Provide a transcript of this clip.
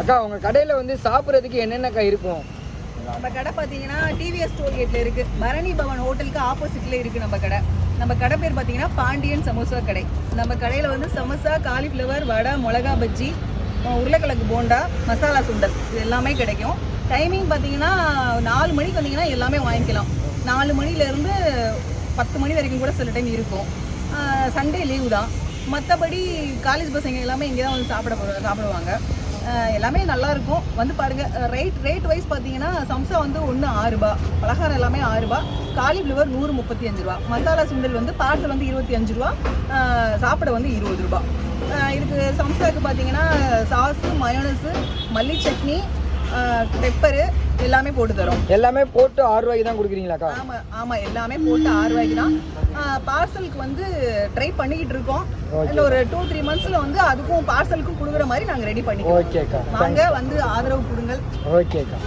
அக்கா உங்க கடையில வந்து சாப்பிட்றதுக்கு என்னென்னக்கா இருக்கும்? நம்ம கடை பார்த்தீங்கன்னா டிவிஎஸ் டோல்கேட்ல இருக்கு. பரணி பவன் ஹோட்டலுக்கு ஆப்போசிட்ல இருக்கு நம்ம கடை. நம்ம கடை பேர் பார்த்தீங்கன்னா பாண்டியன் சமோசா கடை. நம்ம கடையில் வந்து சமோசா காலிஃப்ளவர் வடை மிளகா பஜ்ஜி உருளைக்கிழங்கு போண்டா மசாலா சுண்டல். இது எல்லாமே கிடைக்கும். டைமிங் பார்த்தீங்கன்னா நாலு மணிக்கு வந்தீங்கன்னா எல்லாமே வாங்கிக்கலாம். நாலு மணிலேருந்து பத்து மணி வரைக்கும் கூட சில டைம் இருக்கும். சண்டே லீவு தான். மற்றபடி காலேஜ் பசங்க எல்லாமே இங்கே தான் வந்து சாப்பிட போகிற சாப்பிடுவாங்க. எல்லாமே நல்லா இருக்கும். வந்து பாருங்க ரேட் ரேட் வைஸ் பார்த்தீங்கன்னா சம்சா வந்து ஒன்று ஆறு பலகாரம் எல்லாமே ஆறு காலிஃப்ளவர் நூறு முப்பத்தி அஞ்சு ரூபா. மசாலா சுண்டல் வந்து பார்சல் வந்து இருபத்தி அஞ்சு ரூபா சாப்பிட வந்து இருபது ரூபா. இதுக்கு சம்சாக்கு பார்த்தீங்கன்னா சாஸு மயோனஸு மல்லி சட்னி பெப்பரு எல்லாமே போட்டு தரோம். எல்லாமே போட்டு ஆறு ரூபாய்க்கு தான் கொடுக்குறீங்களாக்கா? ஆமா ஆமா எல்லாமே போட்டு ஆறு ரூபாய்க்கு தான். பார்சலுக்கு வந்து ட்ரை பண்ணிக்கிட்டு இருக்கோம். இல்லை ஒரு டூ த்ரீ மந்த்ஸ்ல வந்து அதுக்கும் பார்சலுக்கும் கொடுக்குற மாதிரி நாங்கள் ரெடி பண்ணிக்கிறோம். ஓகேக்கா. வாங்க வந்து ஆதரவு கொடுங்கள். ஓகேக்கா.